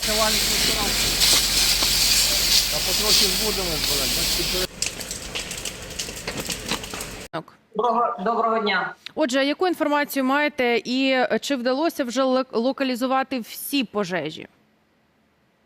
рятувальник ресторан. Та потрохи будемо бачите, Доброго, доброго дня. Отже, яку інформацію маєте, і чи вдалося вже локалізувати всі пожежі?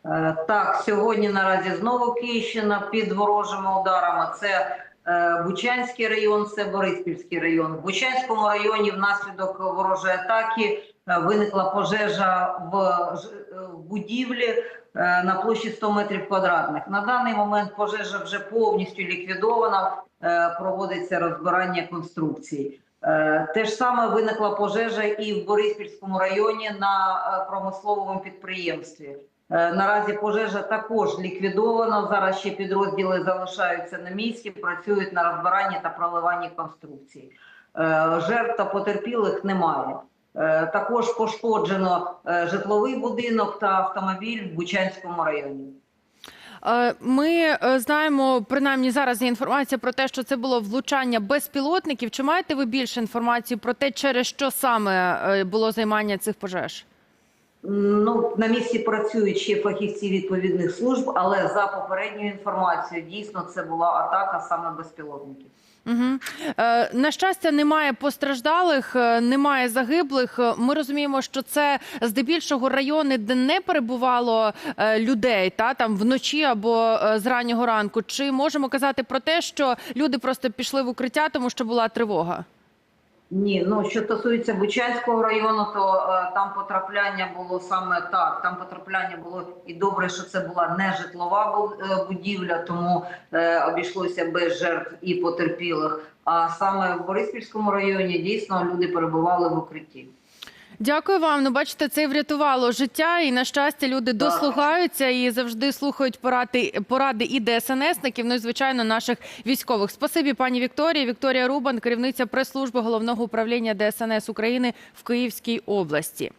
Е, Так, сьогодні наразі знову Київщина під ворожими ударами. Це е, Бучанський район, це Бориспільський район. В Бучанському районі внаслідок ворожої атаки виникла пожежа в, е, будівлі е, на площі 100 метрів квадратних. На даний момент пожежа вже повністю ліквідована. е, Проводиться розбирання конструкцій. Е, Те ж саме виникла пожежа і в Бориспільському районі на е, промисловому підприємстві. Е, Наразі пожежа також ліквідована. Зараз ще підрозділи залишаються на місці, працюють на розбиранні та проливанні конструкцій. Е, Жертв та потерпілих немає. Е, Також пошкоджено е, житловий будинок та автомобіль в Бучанському районі. Е, Ми знаємо, принаймні зараз є інформація про те, що це було влучання безпілотників. Чи маєте ви більше інформації про те, через що саме було займання цих пожеж? Ну на місці працюють ще фахівці відповідних служб, але за попередньою інформацією, дійсно це була атака саме безпілотників. Угу. На щастя, немає постраждалих, е, немає загиблих. Е, Ми розуміємо, що це здебільшого райони, де не перебувало людей, та там вночі або з раннього ранку. Чи можемо казати про те, що люди просто пішли в укриття, тому що була тривога? Ні, ну що стосується Бучанського району, то е, там потрапляння було саме так. Там потрапляння було і добре, що це була не житлова е, будівля, тому е, обійшлося без жертв і потерпілих. А саме в Бориспільському районі дійсно люди перебували в укритті. Дякую вам. Ну, бачите, це врятувало життя, і на щастя, люди дослухаються і завжди слухають поради, поради і ДСНСників, ну і звичайно наших військових. Спасибі, пані Вікторії. Вікторія Рубан, керівниця прес-служби головного управління ДСНС України в Київській області.